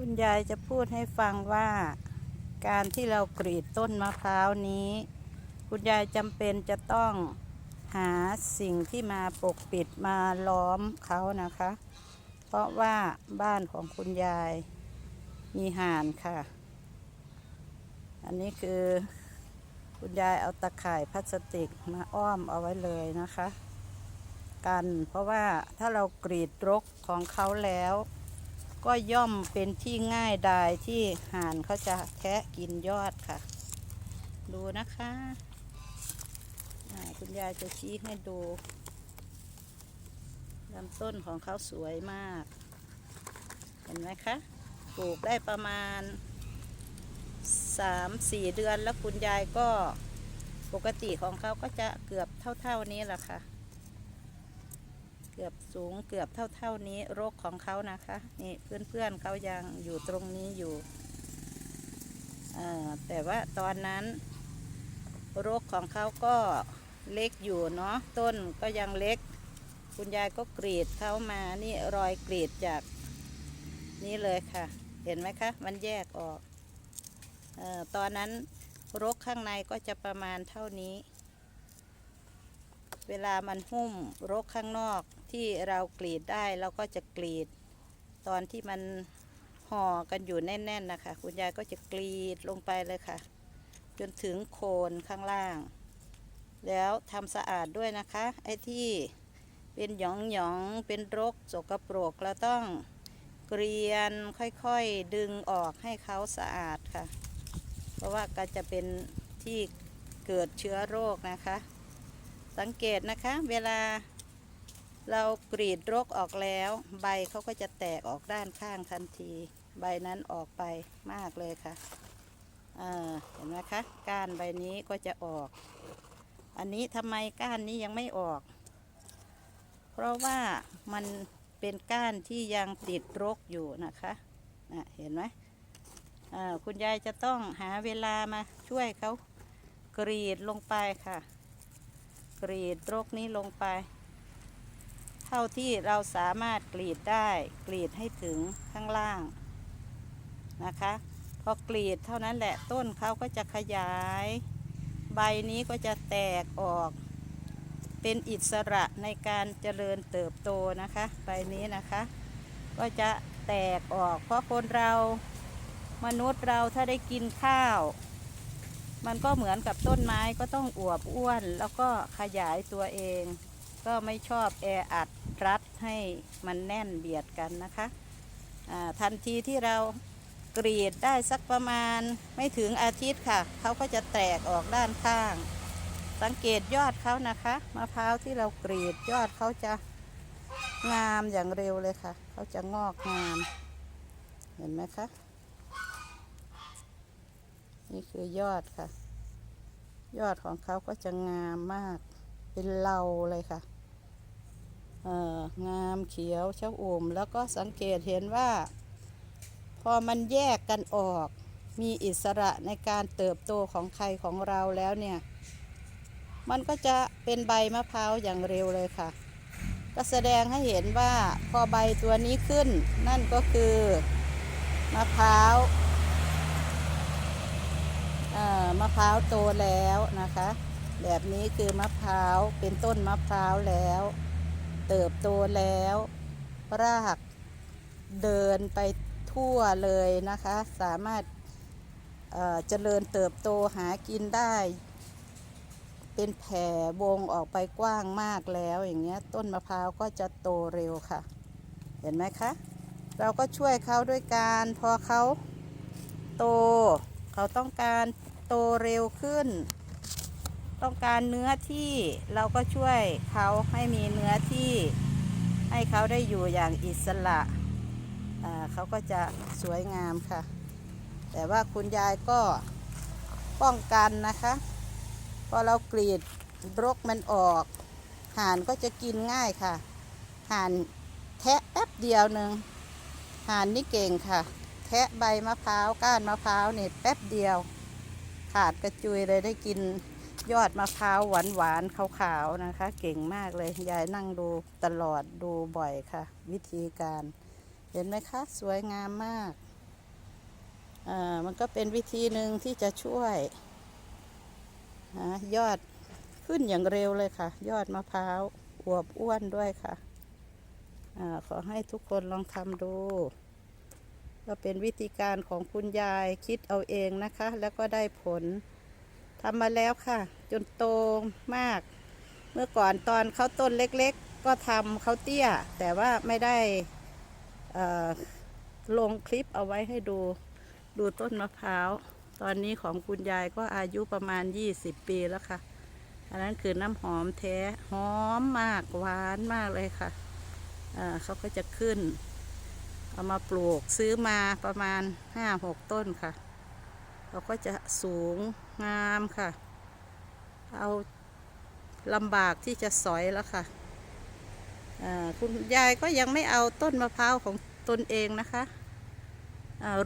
คุณยายจะพูดให้ฟังว่า การที่เรากรีดต้นมะพร้าวนี้ คุณยายจำเป็นจะต้องหาสิ่งที่มาปกปิดมาล้อมเขานะคะ เพราะว่าบ้านของคุณยายมีห่านค่ะ อันนี้คือคุณยายเอาตะข่ายพลาสติกมาอ้อมเอาไว้เลยนะคะ กันเพราะว่าถ้าเรากรีดรกของเขาแล้ว ก็ย่อมเป็นที่ง่ายดายที่ห่านเขาจะแทะกินยอดค่ะ ดูนะคะคุณยายจะชี้ให้ดูลำต้นของเขาสวยมาก เห็นไหมคะ ปลูกได้ประมาณสามสี่เดือนแล้วคุณยายก็ปกติของเขาก็จะเกือบเท่า ๆนี้แหละค่ะ เกือบสูงเกือบเท่าๆนี้โรคของเขานะคะ นี่เพื่อนๆเขายังอยู่ตรงนี้อยู่แต่ว่าตอนนั้นโรคของเขาก็เล็กอยู่เนาะต้นก็ยังเล็ก คุณยายก็กรีดเขามานี่รอยกรีดจากนี่เลยค่ะ เห็นไหมคะ มันแยกออกออตอนนั้นรกข้างในก็จะประมาณเท่านี้ เวลามันหุ้มรกข้างนอก ที่เรากรีดได้เราก็จะกรีด ตอนที่มันห่อกันอยู่แน่น ๆนะคะ คุณยายก็จะกรีดลงไปเลยค่ะ จนถึงโคนข้างล่าง แล้วทำสะอาดด้วยนะคะ ไอ้ที่เป็นหยองหยองๆเป็นรกสกปรกเราต้องเกรียนค่อยๆดึงออกให้เขาสะอาดค่ะ เพราะว่าก็จะเป็นที่เกิดเชื้อโรคนะคะ สังเกตนะคะเวลา เรากรีดรกออกแล้ว ใบเขาก็จะแตกออกด้านข้างทันที ใบนั้นออกไปมากเลยค่ะเห็นไหมคะก้านใบนี้ก็จะออก อันนี้ทำไมก้านนี้ยังไม่ออก เพราะว่ามันเป็นก้านที่ยังติดรกอยู่นะคะนะเห็นไหมคุณยายจะต้องหาเวลามาช่วยเขากรีดลงไปค่ะ กรีดรกนี้ลงไป เท่าที่เราสามารถกรีดได้กรีดให้ถึงข้างล่างนะคะพอกรีดเท่านั้นแหละต้นเขาก็จะขยาย ใบนี้ก็จะแตกออก เป็นอิสระในการเจริญเติบโตนะคะ ใบนี้นะคะ ก็จะแตกออก เพราะคนเรามนุษย์เราถ้าได้กินข้าว มันก็เหมือนกับต้นไม้ก็ต้องอวบอ้วน แล้วก็ขยายตัวเอง ก็ไม่ชอบแออัดรัดให้มันแน่นเบียดกันนะคะอ่าทันทีที่เรากรีดได้สักประมาณไม่ถึงอาทิตย์ค่ะ เขาก็จะแตกออกด้านข้าง สังเกตยอดเขานะคะมะพร้าวที่เรากรีดยอดเขาจะงามอย่างเร็วเลยค่ะ เขาจะงอกงาม เห็นไหมคะ นี่คือยอดค่ะ ยอดของเขาก็จะงามมาก เป็นเหลาเลยค่ะ งามเขียวชะอุ่มแล้วก็สังเกตเห็นว่า พอมันแยกกันออก มีอิสระในการเติบโตของใครของเราแล้วเนี่ย มันก็จะเป็นใบมะพร้าวอย่างเร็วเลยค่ะ ก็แสดงให้เห็นว่าพอใบตัวนี้ขึ้น นั่นก็คือมะพร้าวมะพร้าวโตแล้วนะคะ แบบนี้คือมะพร้าวเป็นต้นมะพร้าวแล้ว เติบโตแล้ว รากเดินไปทั่วเลยนะคะ สามารถเอ่อเจริญเติบโตหากินได้ เป็นแผ่วงออกไปกว้างมากแล้วอย่างเงี้ยต้นมะพร้าวก็จะโตเร็วค่ะ เห็นไหมคะ เราก็ช่วยเขาด้วยการพอเขาโต เขาต้องการโตเร็วขึ้น ต้องการเนื้อที่เราก็ช่วยเขาให้มีเนื้อที่ให้เขาได้อยู่อย่างอิสระเขาก็จะสวยงามค่ะ แต่ว่าคุณยายก็ป้องกันนะคะ พอเรากรีดรกมันออก ห่านก็จะกินง่ายค่ะ ห่านแทะแป๊บเดียวหนึ่งห่านนี่เก่งค่ะ แทะใบมะพร้าวก้านมะพร้าวเนี่แป๊บเดียว ขาดกระจุยเลยได้กิน ยอดมะพร้าวหวานหวานขาวๆนะคะ เก่งมากเลย ยายนั่งดูตลอดดูบ่อยค่ะ วิธีการ เห็นไหมคะ สวยงามมากอ่ามันก็เป็นวิธีหนึ่งที่จะช่วยยอดขึ้นอย่างเร็วเลยค่ะ ยอดมะพร้าวอวบอ้วนด้วยค่ะอขอให้ทุกคนลองทำดู ก็เป็นวิธีการของคุณยายคิดเอาเองนะคะ แล้วก็ได้ผล ทำมาแล้วค่ะ จนโตมาก เมื่อก่อนตอนเขาต้นเล็กๆ ก็ทำเขาเตี้ย แต่ว่าไม่ได้ลงคลิปเอาไว้ให้ดู ดูต้นมะพร้าว ตอนนี้ของคุณยายก็อายุประมาณ 20 ปีแล้วค่ะ อันนั้นคือน้ำหอมแท้ หอมมาก หวานมากเลยค่ะเขาก็จะขึ้น เอามาปลูกซื้อมาประมาณ 5-6 ต้นค่ะ เขาก็จะสูงงามค่ะ เอาลำบากที่จะสอยแล้วค่ะคุณยายก็ยังไม่เอาต้นมะพร้าวของตนเองนะคะ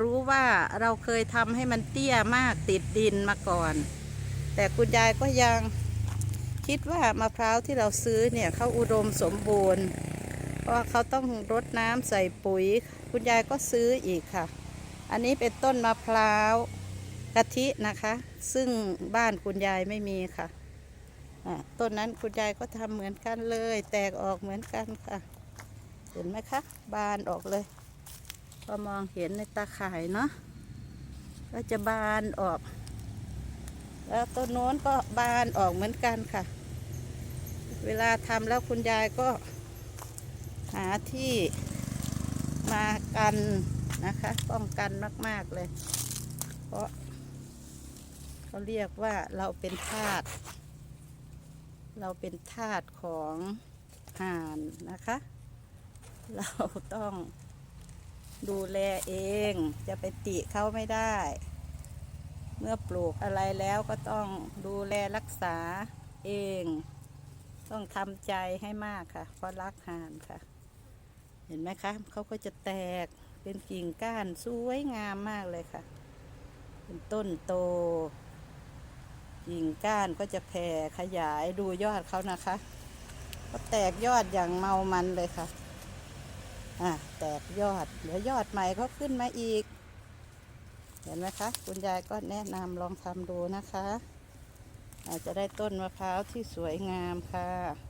รู้ว่าเราเคยทำให้มันเตี้ยมากติดดินมาก่อน แต่คุณยายก็ยังคิดว่ามะพร้าวที่เราซื้อเนี่ยเขาอุดมสมบูรณ์ เพราะเขาต้องรดน้ำใส่ปุ๋ย คุณยายก็ซื้ออีกค่ะ อันนี้เป็นต้นมะพร้าว กะทินะคะ ซึ่งบ้านคุณยายไม่มีค่ะต้นนั้นคุณยายก็ทำเหมือนกันเลย แตกออกเหมือนกันค่ะ เห็นไหมคะ บานออกเลย พอมองเห็นในตาข่ายเนาะก็จะบานออก แล้วต้นโน้นก็บานออกเหมือนกันค่ะ เวลาทำแล้วคุณยายก็หาที่มากันนะคะ ป้องกันมาก ๆ เลย เพราะ เขาเรียกว่าเราเป็นทาสเราเป็นทาสของห่านนะคะ เราต้องดูแลเองจะไปติเขาไม่ได้ เมื่อปลูกอะไรแล้วก็ต้องดูแลรักษาเอง ต้องทำใจให้มากค่ะ เพราะรักห่านค่ะ เห็นไหมคะเขาก็จะแตกเป็นกิ่งก้านสวยงามมากเลยค่ะ เป็นต้นโต กิ่งก้านก็จะแผ่ขยายดูยอดเขานะคะ ก็แตกยอดอย่างเมามันเลยค่ะ อะแตกยอดเดี๋ยวยอดใหม่เขาขึ้นมาอีก เห็นไหมคะ คุณยายก็แนะนำลองทำดูนะคะอาจจะได้ต้นมะพร้าวที่สวยงามค่ะ